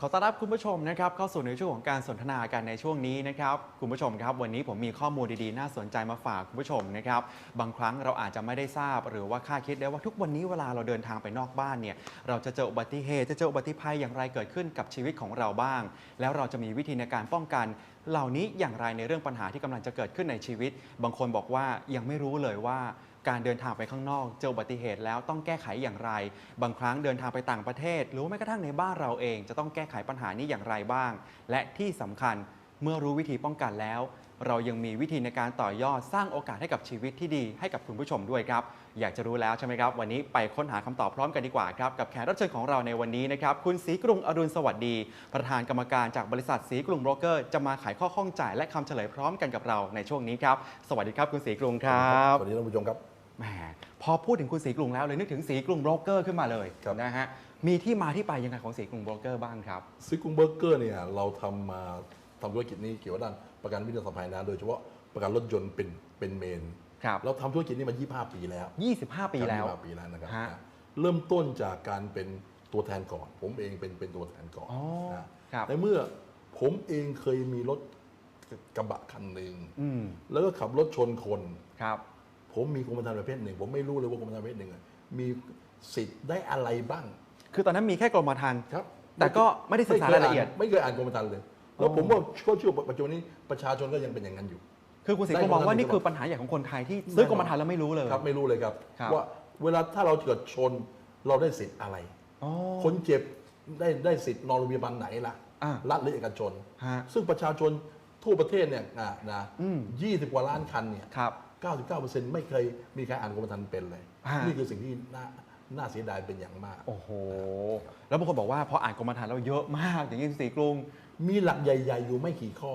ขอต้อนรับคุณผู้ชมนะครับเข้าสู่ในช่วงของการสนทนากันในช่วงนี้นะครับคุณผู้ชมครับ วันนี้ผมมีข้อมูลดีๆ น่าสนใจมาฝากคุณผู้ชมนะครับบางครั้งเราอาจจะไม่ได้ทราบ หรือว่าคาดคิดได้ว่าทุกวันนี้เวลาเราเดินทางไปนอกบ้านเนี่ยเราจะเจออุบัติเหตุจะเจออุบัติภัยอย่างไรเกิดขึ้นกับชีวิตของเราบ้าง แล้วเราจะมีวิธีในการป้องกัน เหล่านี้อย่างไรในเรื่องปัญหาที่กำลังจะเกิดขึ้นในชีวิต บางคนบอกว่ายังไม่รู้เลยว่า การเดินทางไปข้างนอก เจออุบัติเหตุแล้วต้องแก้ไขอย่างไร บางครั้งเดินทางไปต่างประเทศ หรือแม้กระทั่งในบ้านเราเอง จะต้องแก้ไขปัญหานี้อย่างไรบ้าง และที่สำคัญเมื่อรู้วิธีป้องกันแล้ว เรายังมีวิธีในการต่อยอดสร้างโอกาสให้กับชีวิตที่ดีให้กับคุณผู้ชมด้วยครับ อยากจะรู้แล้วใช่ไหมครับ วันนี้ไปค้นหาคำตอบพร้อมกันดีกว่าครับ กับแขกรับเชิญของเราในวันนี้นะครับ คุณศรีกรุงอรุณสวัสดี ประธานกรรมการจากบริษัทศรีกรุงโบรกเกอร์ จะมาไขข้อข้องใจและคำเฉลยพร้อมกันกับเราในช่วงนี้ครับ สวัสดีครับคุณศรีกรุงครับ สวัสดีท่านผู้ชมครับ แหมพอพูดถึงคุณสีกรุงแล้วเลยนึกถึงสีกรุงโบรกเกอร์ขึ้นมาเลยครับ นะฮะมีที่มาที่ไปยังไงของสีกรุงโบรกเกอร์บ้างครับ ซิกกุ้งเบอร์เกอร์เนี่ยเราทำมาทำธุรกิจนี้เกี่ยวกับด้านประกันวินาศภัยนะโดยเฉพาะประกันรถยนต์เป็นเป็นเมน ครับ เราทำธุรกิจนี้มา 25 ปีแล้ว25 ปีแล้ว 25ปีแล้วนะครับฮะนะเริ่มต้นจากการเป็นตัวแทนก่อน ผมเองเป็นเป็นตัวแทนก่อนอ๋อนะครับ ในเมื่อผมเองเคยมีรถกระบะคันหนึ่งอืมแล้วก็ขับรถชนคน ครับ ผมมีกรมธรรม์ประเภทหนึ่งผมไม่รู้เลยว่ากรมธรรม์ประเภทหนึ่งอะมีสิทธิ์ได้อะไรบ้างคือตอนนั้นมีแค่กรมธรรม์ครับแต่ก็ไม่ได้ศึกษารายละเอียด ไม่เคยอ่านกรมธรรม์เลยแล้วผมว่าก็เชื่อว่าปัจจุบันนี้ประชาชนก็ยังเป็นอย่างนั้นอยู่ คือคุณสีกรุงมองว่านี่คือปัญหาใหญ่ของคนไทยที่ซื้อกรมธรรม์แล้วไม่รู้เลยครับไม่รู้เลยครับครับว่าเวลาถ้าเราเกิดชนเราได้สิทธิ์อะไรอ๋อคนเจ็บได้ได้สิทธิ์นอนโรงพยาบาลไหนล่ะอะรัฐหรือเอกชนฮะซึ่งประชาชนทั่วประเทศเนี่ยนะนะอืมยี่สิบกว่าล้านคันเนี่ยครับ 99%ไม่เคยมีใครอ่านกรมธรรม์เป็นเลย ฮะ นี่คือสิ่งที่น่าน่าเสียดายเป็นอย่างมาก โอ้โห แล้วบางคนบอกว่าพออ่านกรมธรรม์แล้วเยอะมาก อย่างนี้คุณสีกรุงมีหลักใหญ่ ๆ อยู่ไม่กี่ข้อ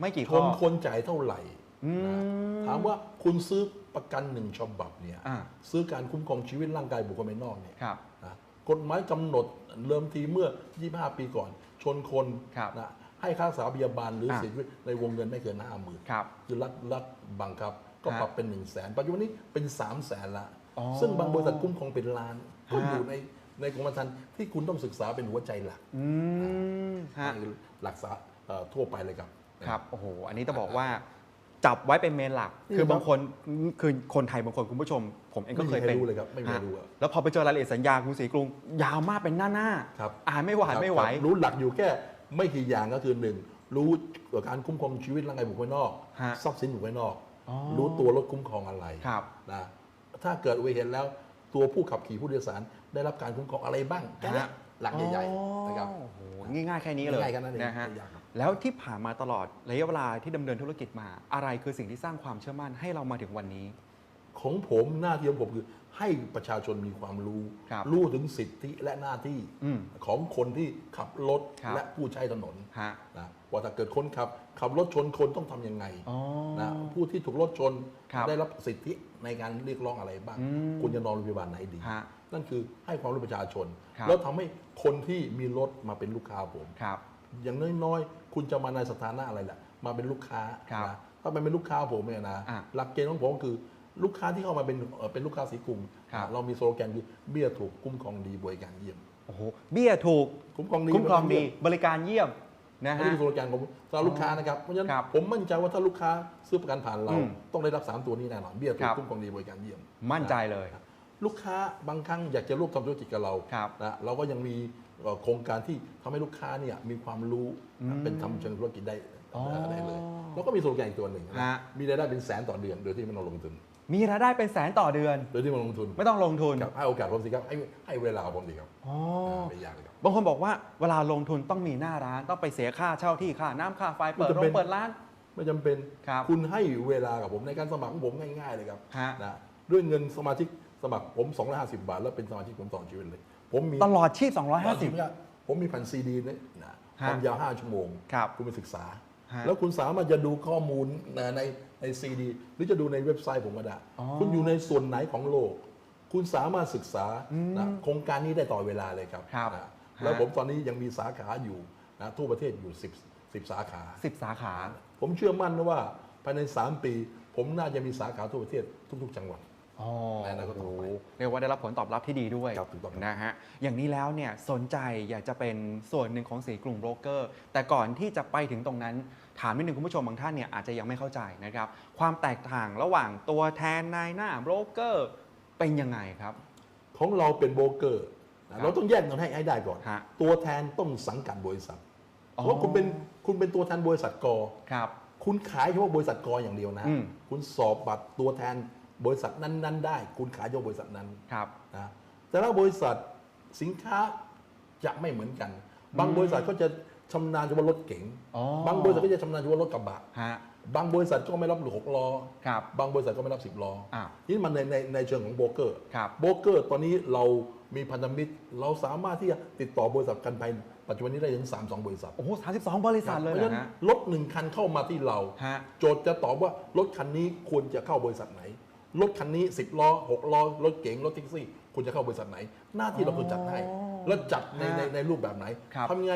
ไม่กี่คข้อนคนจ่ายเท่าไหร่ อืมนะถามว่าคุณซื้อประกันหนึ่งฉบับเนี่ยอ่า ซื้อการคุ้มครองชีวิตร่างกายบุคคลภายนอกเนี่ยครับ นะกฎหมายกำหนดเริ่มทีเมื่อ 25 ปีก่อน ชนคนครับนะให้ค่ารักษาพยาบาลหรืออ่า เสียชีวิตในวงเงินไม่เกิน 5 0,000 ครับ คือรัฐรัฐบังคับ ก็ฮะปรับเป็น1 0 0 0 0แสนปัจจุบันนี้เป็น3 0 0แสนละอ๋อซึ่งบางบริษัทคุ้มครองเป็นล้าน ก็ฮะอยู่ในในกรมธรรม์ที่คุณต้องศึกษาเป็นหัวใจหลักอืมฮะนี่คือหลักษาเอ่อทั่วไปเลยครับ ครับ โอ้โห อันนี้ต้องบอกว่าจับไว้เป็นเมนหลักนี่คือครับบางคนคือคนไทยบางคนคุณผู้ชม ผมเองก็เคยไม่มีใครเป็นรู้เลยครับ ไม่มีใครฮะรู้อะแล้วพอไปเจอรายละเอียดสัญญาคุณศรีกรุง ยาวมากเป็นหน้าหน้าๆครับอ่านไม่ไหวครับไม่ไหวครับรู้หลักอยู่แค่ไม่กี่อย่างก็คือหนึ่งรู้การคุ้มครองชีวิตร่างกายบุคคลภายนอกฮะทรัพย์สินบุคคลภายนอกอ๋อ รู้ตัวรถคุ้มครองอะไรครับนะถ้าเกิดอุบัติเหตุแล้วตัวผู้ขับขี่ผู้โดยสารได้รับการคุ้มครองอะไรบ้างแค่นี้หลักใหญ่ๆนะครับโอ้โหง่ายๆแค่นี้เลยง่ายๆแค่นั้นเองนะฮะไม่ยากครับแล้วที่ผ่านมาตลอดระยะเวลาที่ดำเนินธุรกิจมา อะไรคือสิ่งที่สร้างความเชื่อมั่นให้เรามาถึงวันนี้ ของผมหน้าที่ของผมคือให้ประชาชนมีความรู้ครับรู้ถึงสิทธิและหน้าที่อืมของคนที่ขับรถครับและผู้ใช้ถนนฮะนะ ว่าถ้าเกิดคนขับขับรถชนคนต้องทำยังไงอ๋อนะผู้ที่ถูกรถชนครับได้รับสิทธิในการเรียกร้องอะไรบ้างอืมคุณจะนอนโรงพยาบาลไหนดีฮะนั่นคือให้ความรู้ประชาชนครับแล้วทำให้คนที่มีรถมาเป็นลูกค้าผมครับอย่างน้อยๆ คุณจะมาในสถานะอะไรล่ะมาเป็นลูกค้าครับนะถ้ามันเป็นลูกค้าผมเนี่ยนะอะหลักเกณฑ์ของผมก็คือลูกค้าที่เข้ามาเป็นเอ่อเป็นลูกค้าสีกลุ่มครับเรามีโซโลแกนคือเบี้ยถูกคุ้มครองดีบริการเยี่ยมโอ้โหเบี้ยถูกคุ้มครองดีคุ้มครองดีบริการเยี่ยม บริการเยี่ยมนะอันฮะนี้คือโซโลแกนของผมสำหรับลูกค้านะครับ เพราะฉะนั้นครับผมมั่นใจว่าถ้าลูกค้าซื้อประกันผ่านเรา อืมต้องได้รับ 3 ตัวนี้แน่นอน เบี้ยถูคกรับคุ้มครองดีบริการเยี่ยมมั่นใจเลยลูกค้าบางครั้งอยากจะร่วมทำธุรกิจกับเราครับนะเราก็ยังมีเอ่อโครงการที่ทำให้ลูกค้าเนี่ยมีความรู้นะอืมเป็นทำเชิงธุรกิจได้อ๋อได้เลย แล้วก็มีโซโลแกนอีกตัวหนึ่งนะฮะ มีรายได้เป็นแสนต่อเดือนโดยที่ไม่ต้องลงทุน มีรายได้เป็นแสนต่อเดือน โดยที่ไม่ต้องลงทุนไม่ต้องลงทุนครับให้โอกาสผมสิครับให้ให้เวลาผมสิครับอ๋อ ไม่ยากเลยครับ บางคนบอกว่าเวลาลงทุนต้องมีหน้าร้านต้องไปเสียค่าเช่าที่ค่าน้ำค่าไฟเปิดมันจะโรเป็งนเปิดร้าน ไม่จำเป็นครับคุณให้เวลากับผมในการสมัครของผมง่ายๆเลยครับฮะ นะด้วยเงินสมาชิกสมัครผม250 บาท แล้วเป็นสมาชิกผมต่อชีวิตเลย ผมมีตลอดชีพ 250 ผมมีแผ่นซีดีเนี่ยนะฮะความยาว 5 ชั่วโมง ครับคุณไปศึกษา ฮะแล้วคุณสามารถจะดูข้อมูลนะในในซีดี หรือจะดูในเว็บไซต์ผมก็ได้อ๋อคุณอยู่ในส่วนไหนของโลก คุณสามารถศึกษาอืมนะโครงการนี้ได้ต่อเวลาเลยครับครับ นะฮะ แล้วผมตอนนี้ยังมีสาขาอยู่นะทั่วประเทศอยู่ 10 10 สาขา10 10 สาขา ผมเชื่อมั่นนะว่าภายใน 3 ปี ผมน่าจะมีสาขาทั่วประเทศทุก ๆ จังหวัดอ๋อในอนาคตต่อไปโอ้โหเรียกว่าได้รับผลตอบรับที่ดีด้วยครับถูกต้องครับนะฮะอย่างนี้แล้วเนี่ยสนใจอยากจะเป็นส่วนหนึ่งของสีกลุ่มโบรกเกอร์ แต่ก่อนที่จะไปถึงตรงนั้น ถามนิดนึงคุณผู้ชมบางท่านเนี่ยอาจจะยังไม่เข้าใจนะครับ ความแตกต่างระหว่างตัวแทนนายหน้าโบรกเกอร์เป็นยังไงครับ ของเราเป็นโบรกเกอร์ครันะบ เราต้องแยกกันให้ให้ได้ก่อน ฮะตัวแทนต้องสังกัดบริษัทอ๋อ เพราะคุณเป็นคุณเป็นตัวแทนบริษัทกอครับ คุณขายเฉพาะบริษัทกออย่างเดียวนะ อืม คุณสอบบัตรตัวแทนบริษัทนั้นๆได้ คุณขายเฉพาะบริษัทนั้น ครับ นะแต่ละบริษัทสินค้าจะไม่เหมือนกัน บางบริษัทก็จะชำนาญเฉพาะรถเก๋งอ๋อ บางบริษัทก็จะชำนาญเฉพาะรถกระบะ ฮะ บางบริษัทก็ไม่รับหกล้อครับบางบริษัทก็ไม่รับสิบล้ออ่านี่มันในในในเชิงของโบรกเกอร์ครับโบรกเกอร์ตอนนี้เรา มีพันธมิตร เราสามารถที่จะติดต่อบริษัทกันภัยปัจจุบันนี้ได้ถึง 3 2 บริษัทโอ้โหสามสิบสองบริษัทเลยเพเหรราะอฉะนั้นฮะรถหนึ่งคันเข้ามาที่เรา ฮะ โจทย์จะตอบว่ารถคันนี้ควรจะเข้าบริษัทไหน รถคันนี้ 10 ล้อ 6 ล้อ รถเก๋งรถแท็กซี่ควรจะเข้าบริษัทไหน หน้าที่เราคือจัดให้อ๋อแล้วจัดในฮะในในรูปแบบไหนครับ ทำยังไง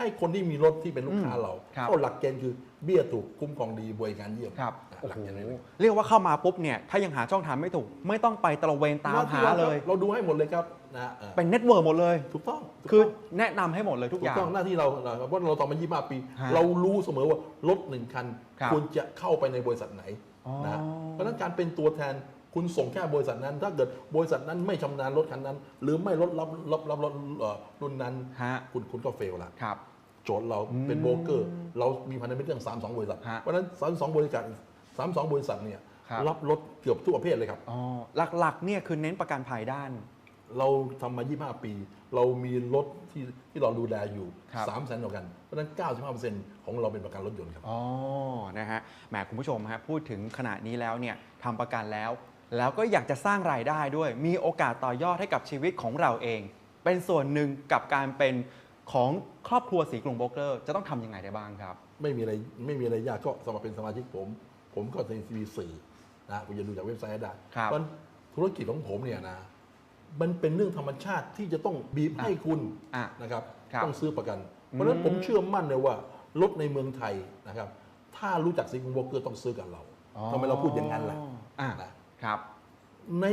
ให้คนที่มีรถที่เป็นลูกค้าอืมเราครับ เข้าหลักเกณฑ์คือเบี้ยถูกคุ้มครองดีบริการเยี่ยมครับนะโอ้หลักโหเกณฑ์นี้เรียกว่าเข้ามาปุ๊บเนี่ยถ้ายังหาช่องทางไม่ถูก ไม่ต้องไปตระเวนตามหาเลย เราดูให้หมดเลยครับนะเออเป็นเน็ตเวิร์กหมดเลย ถูกต้องถูกคือต้อง แนะนำให้หมดเลยทุกถูอกย่าง ต้องหน้าที่เราเราเพราะเราทำมา 25 ปี ฮะเรารู้เสมอว่ารถหนึ่งคันครับควรจะเข้าไปในบริษัทไหนอ๋อนะเพราะฉะนั้นการเป็นตัวแทนคุณส่งแค่บริษัทนั้น ถ้าเกิดบริษัทนั้นไม่ชำนาญรถคันนั้น หรือไม่รถรับรับรับรถเอ่อรุ่นนั้น ฮะ คุณคุณก็เฟลละ ครับ โจทย์เราอืมเป็นโบรกเกอร์ เรามีพันธมิตรเรื่องสามสองบริษัท ฮะเพราะฉะนั้นสามสองบริษัทสามสองบริษัทเนี่ยครับ รับรถเกือบทุกประเภทเลยครับ อ๋อหลักๆเนี่ยคือเน้นประกันภัยด้าน เราทำมา 25 ปี เรามีรถที่ที่เราดูแลอยู่ครับ3 0 0 0 0 0กว่ากัน เพราะฉะนั้น 95%ของเราเป็นประกันรถยนต์ครับ อ๋อ นะฮะ แหมคุณผู้ชมฮะ พูดถึงขนาดนี้แล้วเนี่ยทำประกันแล้ว แล้วก็อยากจะสร้างรายได้ด้วย มีโอกาสต่อยอดให้กับชีวิตของเราเอง เป็นส่วนหนึ่งกับการเป็น ของครอบครัวสีกรุงโบรกเกอร์จะต้องทำยังไงได้บ้างครับ ไม่มีอะไรไม่มีอะไรยากก็สมัครเป็นสมาชิกผม ผมก็จะมีสื่อนะคุณจะดูจากเว็บไซต์ได้ครับ เพราะฉะนั้นธุรกิจของผมเนี่ยนะ มันเป็นเรื่องธรรมชาติที่จะต้องบีบให้คุณอะนะครับ ครับต้องซื้อประกัน เพราะฉะนั้นผมเชื่อมั่นเลยว่ารถในเมืองไทยนะครับ ถ้ารู้จักซิงค์โบรกเกอร์ต้องซื้อกับเราทำไมเราพูดอย่างนั้นล่ะอะ นะครับใน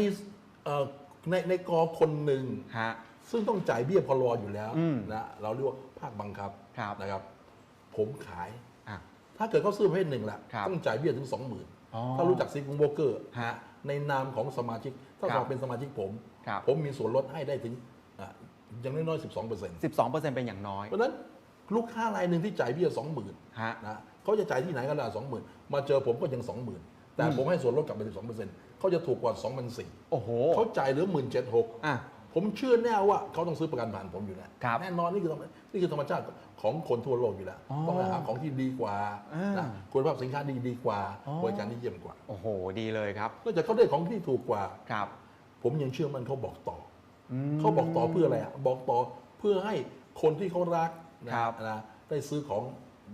เอ่อในในกอคนหนึ่ง ฮะ ซึ่งต้องจ่ายเบี้ยพลออยู่แล้วอืมนะเราเรียกว่าภาคบังคับครับ นะครับ ผมขาย อะ ถ้าเกิดเขาซื้อประเภทหนึ่งแหละครับต้องจ่ายเบี้ยถึง20,000อ๋อถ้ารู้จักซิงค์โบรกเกอร์ฮะในนามของสมาชิก ถ้าครัเราบเป็นสมาชิกผม ครับ ผมมีส่วนลดให้ได้ถึงอะอย่างน้อยๆ12%เพราะ12%เป็นอย่างน้อยฉะนั้นลูกค้ารายหนึ่งที่จ่ายเบี้ย20,000ฮะ นะเขาจะจ่ายที่ไหนก็ได้20,000มาเจอผมก็ยัง20,000แต่อืม ผมให้ส่วนลดกลับไป12%เขาจะถูกกว่า2,400โอ้โห เขาจ่ายเหลือ17,600อะ ผมเชื่อแน่ว่าเขาต้องซื้อประกันผ่านผมอยู่แล้วครับแน่นอนนี่คือธรรมนี่คือธรรมชาติของคนทั่วโลกอยู่แล้วอ๋อต้องหาของที่ดีกว่าอ่าน นะคุณภาพสินค้าดีดีกว่าอ๋อบริการที่เยี่ยมกว่าโอ้โห ดีเลยครับ นอกจากเขาได้ของที่ถูกกว่า ครับผมยังเชื่อมันเขาบอกต่ออืมอเขาบอกต่อเพื่ออะไรอะบอกต่อเพื่อให้คนที่เขารักนะครับ นะได้ซื้อของ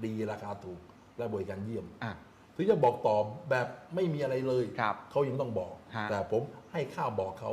ดีราคาถูกและบริการเยี่ยม อะ ถึงจะบอกต่อแบบไม่มีอะไรเลย ครับเขายังต้องบอก ฮะแต่ผมให้ค่าบอกเขา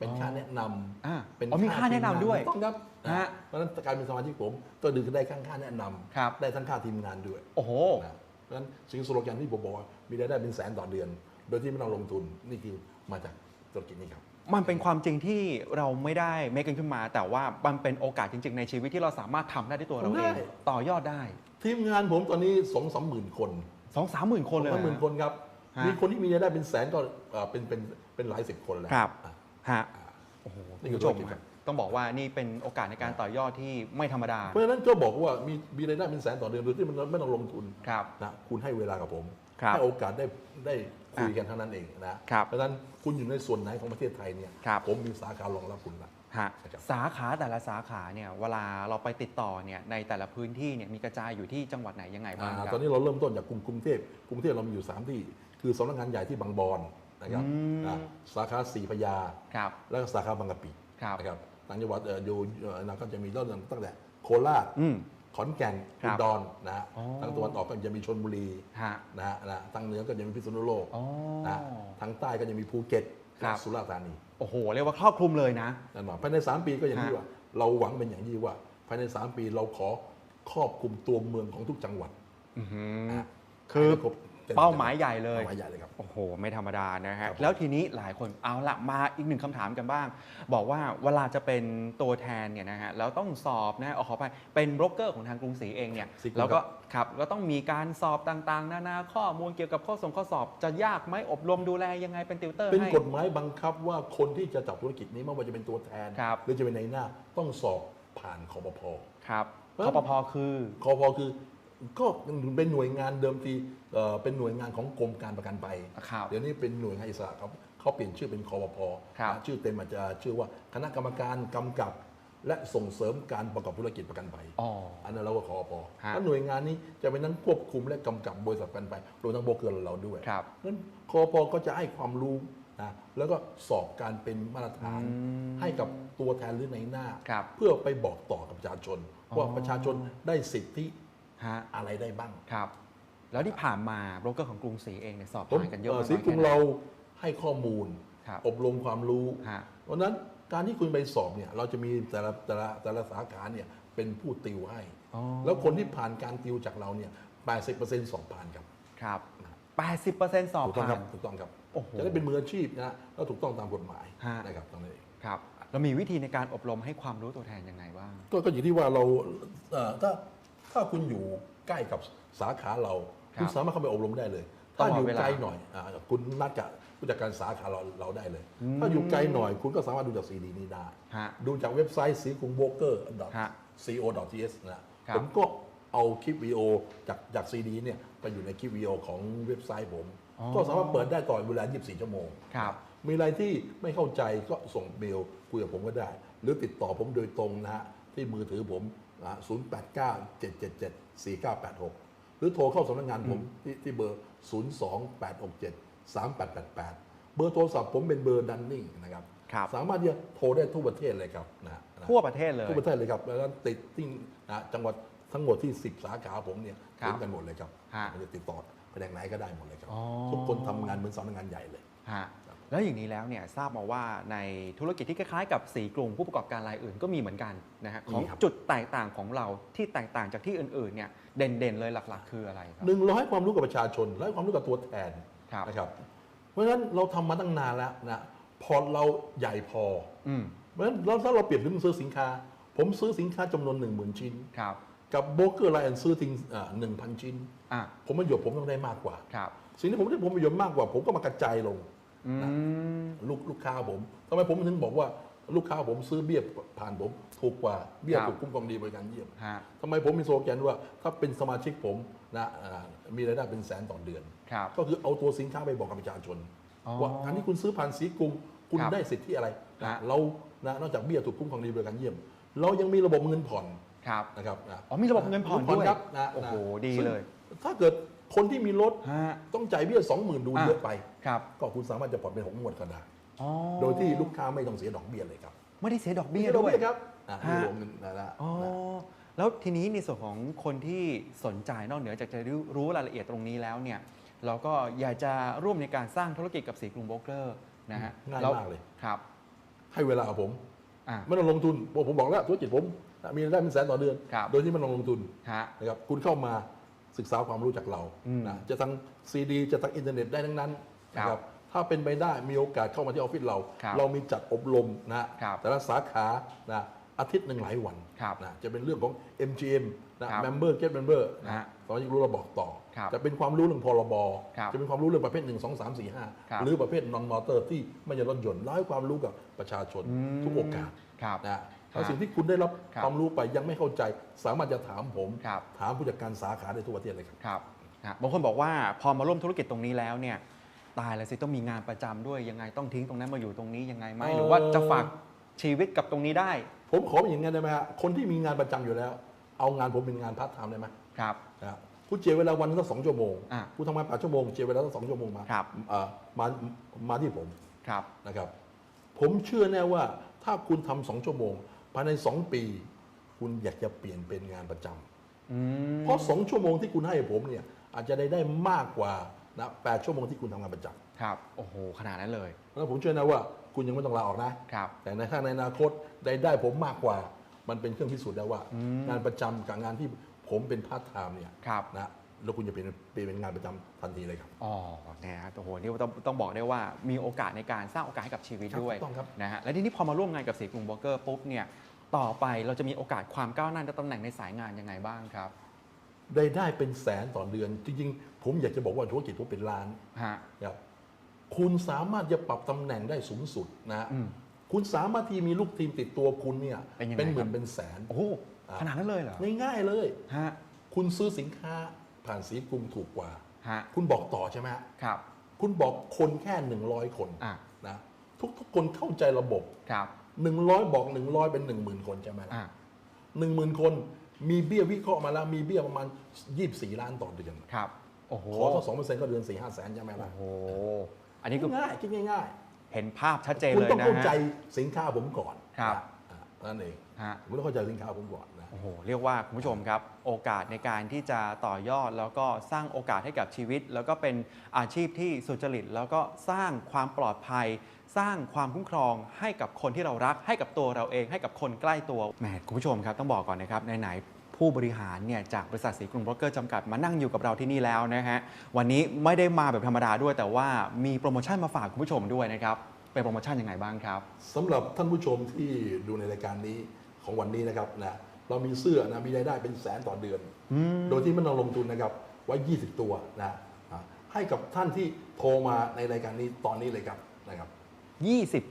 เป็นค่าแนะนำอะเป็นอ๋อมีค่าแนะนำด้วยทีมงานต้องครับฮะ เพราะฉะนั้นการเป็นสมาชิกผมก็ดึงได้ค่าค่าแนะนำครับได้ทั้งค่าทีมงานด้วยโอ้โห นะเพราะฉะนั้นสิ่งสโลแกนที่ผมบอกว่ามีรายได้เป็นแสนต่อเดือน โดยที่ไม่ต้องลงทุนนี่คือมาจากธุรกิจนี้ครับ มันเป็นความจริงที่เราไม่ได้เมคกันขึ้นมา แต่ว่ามันเป็นโอกาสจริง ๆ ในชีวิตที่เราสามารถทำได้ด้วยตัวเราเองได้ ต่อยอดได้ทีมงานผมตอนนี้สองสามหมื่นคน สองสามหมื่นคนเลยสองหมื่นคนครับ ฮะมีคนที่มีรายได้เป็นแสนก็เอ่อเป็นเป็นเป็นหลายสิบคนแล้วครับ อะ ฮะอะโอ้โหนี่คุณคือผู้ชมธุรกิจคครัรับบต้องบอกว่านี่เป็นโอกาสในการต่อยอดที่ไม่ธรรมดาเพราะฉะนั้นก็บอกว่ามีมีรายได้เป็นแสนต่อเดือนโดยที่มันไม่ต้องลงทุนครับ นะคุณให้เวลากับผมครับให้โอกาสได้ได้คุยกันเท่านั้นเองนะครับเพราะฉะนั้นคุณอยู่ในส่วนไหนของประเทศไทยเนี่ยครับ ผมมีสาขารองรับคุณละ ฮะนะครับ สาขาแต่ละสาขาเนี่ยเวลาเราไปติดต่อเนี่ยในแต่ละพื้นที่เนี่ยมีกระจายอยู่ที่จังหวัดไหนยังไงบ้างคอ่ารับตอนนี้เราเริ่มต้นจากกรุงกรุงเทพกรุงเทพเรามีอยู่ 3 ที่ คือสำนักงานใหญ่ที่บางบอน นะครับอืมอ่าสาขาสีพระยา ครับแล้วก็สาขาบางกะปิครับ นะครับต่างจังหวัดเอ่ออยู่เอ่อนะก็จะมีเริ่มตั้งแต่โคราชอืม ขอนแก่นครัอุบดรนะฮะอ๋อ ทางตะวันออกก็จะมีชนบุรีฮะ นะฮะนะทางเหนือก็จะมีพิษณุโลกอ๋อนะทางใต้ก็จะมีภูเก็ตครับ และสุราษฎร์ธานีโอ้โห เรียกว่าครอบคลุมเลยนะ แน่นอนภายใน 3 ปีก็อย่างที่ฮะ ว่า เราหวังเป็นอย่างยิ่งว่า ภายใน 3 ปีเราขอครอบคลุมตัวเมืองของทุกจังหวัดอื้อหือ นะคือ ให้ได้ครบต็ เป้าหมายใหญ่เลยเป้าหมายใหญ่เลยครับโอ้โห ไม่ธรรมดานะฮะครับผมแล้วทีนี้หลายคนเอาละมาอีกหนึ่งคำถามกันบ้าง บอกว่าเวลาจะเป็นตัวแทนเนี่ยนะฮะแล้วต้องสอบนะเอาขอไปเป็นโบรกเกอร์ของทางกรุงศรีเองเนี่ยสิครับแล้วก็ครับแล้วต้องมีการสอบต่างๆ นานาข้อมูลเกี่ยวกับข้อส่งข้อสอบจะยากไหมอบรมดูแลยังไงเป็นติวเตอร์เป็นให้กฎหมายบังคับว่าคนที่จะจับธุรกิจนี้ไม่ว่าจะเป็นตัวแทนครับหรือจะเป็นในหน้าต้องสอบผ่านคอปพครับเพราะคอปพคือคอปพคือ ก็เป็นหน่วยงานเดิมทีเอ่อเป็นหน่วยงานของกรมการประกันภัยครับเดี๋ยวนี้เป็นหน่วยงานอิสระครับเขาเปลี่ยนชื่อเป็นคอปพครับนะชื่อเต็มอาจจะชื่อว่าคณะกรรมการกำกับ และส่งเสริมการประกอบธุรกิจประกันภัยอ๋ออันนั้นเราก็คอปฮะแล้วหน่วยงานนี้จะเป็นทั้งควบคุมและกำกับบริษัทประกันภัยรวมทั้งโบรกเกอร์เราด้วยครับนั้นคอปก็จะให้ความรู้นะแล้วก็สอบการเป็นมาตรฐานอืมให้กับตัวแทนหรือในหน้าครับเพื่อไปบอกต่อกับประชาชนอ๋อว่าประชาชนได้สิทธิ ฮะอะไรได้บ้างครับ แล้วที่ผ่านมาโบรกเกอร์ของกรุงศรีเองเนี่ยสอบผมผ่านกันเยอะเอ่อมากสีน้อยกรุงแค่ไหนเราให้ข้อมูลครับอบรมความรู้ฮะเพราะฉะนั้นการที่คุณไปสอบเนี่ยเราจะมีแต่ละแต่ละแต่ละสาขาเนี่ยเป็นผู้ติวให้อ๋อแล้วคนที่ผ่านการติวจากเราเนี่ย 80%สอบผ่านครับ ครับ 80%สอบถูกต้องผ่าครันบถูกต้องครับโอ้โหจะได้เป็นมืออาชีพนะแล้วถูกต้องตามกฎหมายฮะนะครับตรงนี้นเองครับแล้วมีวิธีในการอบรมให้ความรู้ตัวแทนยังไงบ้าง ก็ก็อยู่ที่ว่าเราเอ่อถ้า ถ้าคุณอยู่ใกล้กับสาขาเราครับคุณสามารถเข้าไปอบรมได้เลยต้อถ้างเอาอยู่เวลาไกลหน่อยอาคุณนัดกับผู้จัดการสาขาเราเราได้เลย ถ้าอยู่ไกลหน่อยคุณก็สามารถดูจากซีดีนี้ได้ฮะดูจากเว็บไซต์สีกรุงโบรกเกอร์ฮะ co th นะครับผมก็เอาคลิปวิดีโอจากจากซีดีเนี่ยไปอยู่ในคลิปวิดีโอของเว็บไซต์ผมอ๋อก็สามารถเปิดได้ต่อเวลา 24 ชั่วโมงครับมีอะไรที่ไม่เข้าใจก็ส่งเมลคุยกับผมก็ได้ หรือติดต่อผมโดยตรงนะฮะที่มือถือผม นะ0 8 9 7 7 7 4 9 8 6 หรือโทรเข้าสำนักงานผมที่ที่เบอร์ 0 2 8 6 7 3 8 8 8 เบอร์โทรศัพท์ผมเป็นเบอร์ดันนิ่งนะครับ ครับ สามารถที่จะโทรได้ทั่วประเทศเลยครับนะนะทั่วประเทศเลย ทั่วประเทศเลยครับ แล้วก็ติดที่นะจังหวัดทั้งหมดที่ 10 สาขาผมเนี่ยครับถึงกันหมดเลยครับฮะ มันจะติดต่อแผนกไหนก็ได้หมดเลยครับ อ๋อทุกคนทำงานเหมือนสำนักงานใหญ่เลยฮะ แล้วอย่างนี้แล้วเนี่ยทราบมาว่าในธุรกิจที่คล้ายๆกับสีกรุงผู้ประกอบการรายอื่นก็มีเหมือนกันนะฮะมีของครับจุดแตกต่างของเราที่แตกต่างจากที่อื่นๆเนี่ยเด่นๆเลยหลักๆ คืออะไรครับหนึ่งเราให้ความรู้กับประชาชนและให้ความรู้กับตัวแทนครับนะครับเพราะฉะนั้นเราทำมาตั้งนานแล้วนะพอร์ตเราใหญ่พออืมเพราะฉะนั้นเราถ้าเราเปรียบถึงซื้อสินค้า ผมซื้อสินค้าจำนวน1 0,000ชิ้นครับกับโบรกเกอร์ไลน์ซื้อทิ้งหนึ่งพันชิ้นอะผมประโยชน์ผมต้องได้มากกว่าครับสิ่งที่ผมได้ผมประโยชน์มากกว่า ผมก็มากระจายลง อืมลูกลูกค้าผมทำไมผมถึงบอกว่าลูกค้าผมซื้อเบี้ยผ่านผมถูกกว่าเบี้ยครับถูกคุ้มครองดีบริการเยี่ยมฮะทำไมผมมีโซแกนว่าถ้าเป็นสมาชิกผมนะอ่ามีรายได้เป็นแสนต่อเดือนครับก็คือเอาตัวสินค้าไปบอกกับประชาชนอ๋อว่าการที่คุณซื้อผ่านสีกรุงคุณครับได้สิทธิอะไรนะฮะเรานะนอกจากเบี้ยถูกคุ้มครองดีบริการเยี่ยม เรายังมีระบบเงินผ่อนครับนะครับนะอ๋อมีระบบเงินผ่อนด้วยครับนะโอ้โหนะดีซึ่งเลย ถ้าเกิด คนที่มีรถฮะ ต้องจ่ายเบี้ยสองหมื่นดูอะ เยอะไป ครับก็คุณสามารถจะผ่อนเป็นหกงวดก็ได้ อ๋อโดยที่ลูกค้าไม่ต้องเสียดอกเบี้ยเลยครับไม่ได้เสียดอกเบี้ยไม่ด้วยเสีดอกเครับอะฮะนี่รวมเงินนะนะอ๋อนะแล้วทีนี้ในส่วนของคนที่สนใจนอกเหนือจากจะรู้รู้รายละเอียดตรงนี้แล้วเนี่ยเราก็อยากจะร่วมในการสร้างธุรกิจกับสีกรุงโบรกเกอร์นะฮะง่ายแล้วมากเลย ครับให้เวลาผม อะ ไม่ต้องลงทุนผมผมบอกแล้วธุรกิจผมนะมีรายได้เป็นแสนต่อเดือน ครับ โดยที่ไม่ต้องลงทุนฮะ นะครับคุณเข้ามา ศึกษาความรู้จากเราอืมนะจะทางซีดีจะทางอินเทอร์เน็ตได้ทั้งนั้นนะคครัรับบถ้าเป็นไปได้มีโอกาสเข้ามาที่ออฟฟิศเราครับเรามีจัดอบรมนะฮะครับแต่ละสาขานะอาทิตย์หนึ่งหลายวันครับนะจะเป็นเรื่องของ MGM นะ Member Get Member นะฮะสมาชิกรู้เราบอกต่อครับจะเป็นความรู้เรื่องพรบครับจะเป็นความรู้เรื่องประเภท 1 2 3 4ครับ5หรือประเภท non motor ที่ไม่ใช่รถยนต์แล้วให้ความรู้กับประชาชนอืมทุกโอกาสครับนะ ถ้าสิ่งที่คุณได้รับครับความรู้ไปยังไม่เข้าใจ สามารถจะถามผมครับถามผู้จัดการสาขาได้ทั่วประเทศเลยครับครับนะบางคนบอกว่าพอมาร่วมธุรกิจตรงนี้แล้วเนี่ยตายแล้วสิต้องมีงานประจำด้วยยังไงต้องทิ้งตรงนั้นมาอยู่ตรงนี้ยังไงไหมเอ่อหรือว่าจะฝากชีวิตกับตรงนี้ได้ ผมขออย่างนั้นได้ไหมฮะคนที่มีงานประจำอยู่แล้ว เอางานผมเป็นงานพาร์ทไทม์ได้ไหมครับนะคุณเจียเวลาวันสักสองชั่วโมงอะคุณทำงานแปดชั่วโมงเจียเวลาสักสองชั่วโมงมาครับเอ่อมามาที่ผมครับนะครับ ผมเชื่อแน่ว่าถ้าคุณทำสองชั่วโมง ภายในสองปี คุณอยากจะเปลี่ยนเป็นงานประจำอืมเพราะสองชั่วโมงที่คุณให้ผมเนี่ยอาจจะได้ได้มากกว่านะแปดชั่วโมงที่คุณทำงานประจำครับ โอ้โห ขนาดนั้นเลย แล้วผมเชื่อนะว่าคุณยังไม่ต้องลาออกนะครับ แต่ในข้างในอนาคตได้ได้ผมมากกว่า มันเป็นเครื่องพิสูจน์ได้ว่าอืมงานประจำกับงานที่ผมเป็นพาร์ทไทม์เนี่ยครับนะ แล้วคุณจะเป็นเปลี่ยนเป็นงานประจำทันทีเลยครับ อ๋อ นะฮะ โอ้โห นี่ต้องต้องบอกได้ว่ามีโอกาสในการสร้างโอกาสให้กับชีวิตครับด้วยถูกต้องครับนะฮะ และทีนี้พอมาร่วมงานกับสีกรุงโบรกเกอร์ปุ๊บเนี่ย ต่อไปเราจะมีโอกาสความก้าวหน้าในตำแหน่งในสายงานยังไงบ้างครับ ได้ได้เป็นแสนต่อเดือน จริงๆ ผมอยากจะบอกว่าธุรกิจผมเป็นล้านฮะครับ คุณสามารถจะปรับตำแหน่งได้สูงสุดนะฮะอืมคุณสามารถที่มีลูกทีมติดตัวคุณเนี่ยเป็นยังไงเป็นหมื่ครันบเป็นแสน โอ้โหอ่าขนาดนั้นเลยเหรอ ง่ายๆเลย ฮะ คุณซื้อสินค้า ผ่านสีกรุงถูกกว่า ฮะ คุณบอกต่อใช่ไหมฮะครับ คุณบอกคนแค่ 100 คนอะ นะทุกๆคนเข้าใจระบบ ครับ 100 บอก 100 เป็น 10,000 คนใช่ไหมล่ะ อะ หนึ่งหมื่นคนมีเบี้ยวิเคราะห์มาแล้วมีเบี้ยประมาณ 24 ล้านต่อเดือนครับ โอ้โห ขอสักสองเปอร์เซ็นต์ก็เดือนสี่ห้าแสนใช่ไหมล่ะโอ้โห อันนี้ก็ง่ายคิดง่ายเห็นภาพชัดเจนๆ คุณเลยต้องนะเข้าใจฮะ สินค้าผมก่อนครับอ่านั่นเองฮะ คุณต้องเข้าใจสินค้าผมก่อนนะ โอ้โหเรียกว่าคุณผู้ชมครับ โอกาสในการที่จะต่อยอด แล้วก็สร้างโอกาสให้กับชีวิต แล้วก็เป็นอาชีพที่สุจริต แล้วก็สร้างความปลอดภัย สร้างความคุ้มครองให้กับคนที่เรารัก ให้กับตัวเราเองให้กับคนใกล้ตัวแหมคุณผู้ชมครับต้องบอกก่อนนะครับไหนๆผู้บริหารเนี่ยจากบริษัทสีกรุงโบรกเกอร์จำกัดมานั่งอยู่กับเราที่นี่แล้วนะฮะวันนี้ไม่ได้มาแบบธรรมดาด้วย แต่ว่ามีโปรโมชั่นมาฝากคุณผู้ชมด้วยนะครับเป็นโปรโมชั่นยังไงบ้างครับสำหรับท่านผู้ชมที่ดูในรายการนี้ของวันนี้นะครับนะ เรามีเสื้อนะมีรายได้เป็นแสนต่อเดือน โดยที่ไม่ต้องลงทุนนะครับไว้ 20 ตัวนะอะให้กับท่านที่โทรมาในรายการนี้ตอนนี้เลยครับนะครับ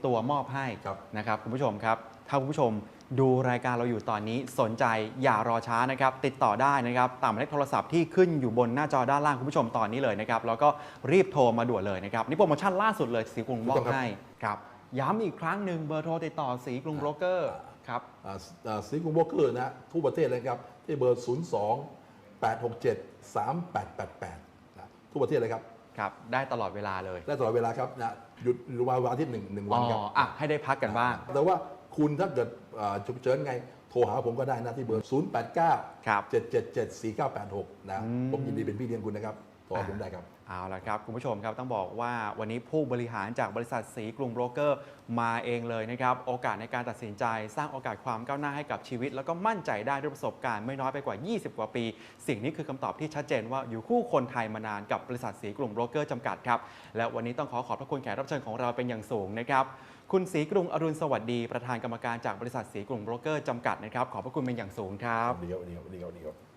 20 ตัวมอบให้ครับนะครับคุณผู้ชมครับ ถ้าคุณผู้ชมดูรายการเราอยู่ตอนนี้สนใจอย่ารอช้านะครับ ติดต่อได้นะครับตามหมายเลขโทรศัพท์ที่ขึ้นอยู่บนหน้าจอด้านล่างคุณผู้ชมตอนนี้เลยนะครับแล้วก็รีบโทรมาด่วนเลยนะครับนี่โปรโมชั่นล่าสุดเลยสีกรุงมอบให้ครับย้ำอีกครั้งหนึ่งเบอร์โทรติดต่อสีกรุงโบรกเกอร์ ครับอ่าอ่าสีกรุงโบรกเกอร์นะทุกประเทศเลยครับ ที่เบอร์ 0 2 8 6 7 3 8 8 8นะทุกประเทศเลยครับครับ ได้ตลอดเวลาเลย ได้ตลอดเวลาครับนะหยุดหรือวันวันอาทิตย์หนึ่งหนึ่งอ๋วันอครับอะให้ได้พักกันบ้าง แต่ว่าคุณถ้าเกิดอ่าฉุกเฉินไงโทรหาผมก็ได้นะที่เบอร์ 0 8 9ครับ7 7 7 4 9 8 6 นะอืมผมยินดีเป็นพี่เลี้ยงคุณนะครับโทรหาผมได้ครับ เอาละครับ คุณผู้ชมครับต้องบอกว่าวันนี้ผู้บริหารจากบริษัทสีกรุงโบรกเกอร์มาเองเลยนะครับ โอกาสในการตัดสินใจ สร้างโอกาสความก้าวหน้าให้กับชีวิต แล้วก็มั่นใจได้ด้วยประสบการณ์ไม่น้อยไปกว่า 20 กว่าปี สิ่งนี้คือคำตอบที่ชัดเจนว่าอยู่คู่คนไทยมานานกับบริษัทสีกรุงโบรกเกอร์จำกัดครับและวันนี้ต้องขอขอบพระคุณแขกรับเชิญของเราเป็นอย่างสูงนะครับคุณศรีกรุงอรุณสวัสดีประธานกรรมการจากบริษัทสีกรุงโบรกเกอร์จำกัดนะครับขอบพระคุณเป็นอย่างสูงครับดีครับดีครับดีครับดีครับ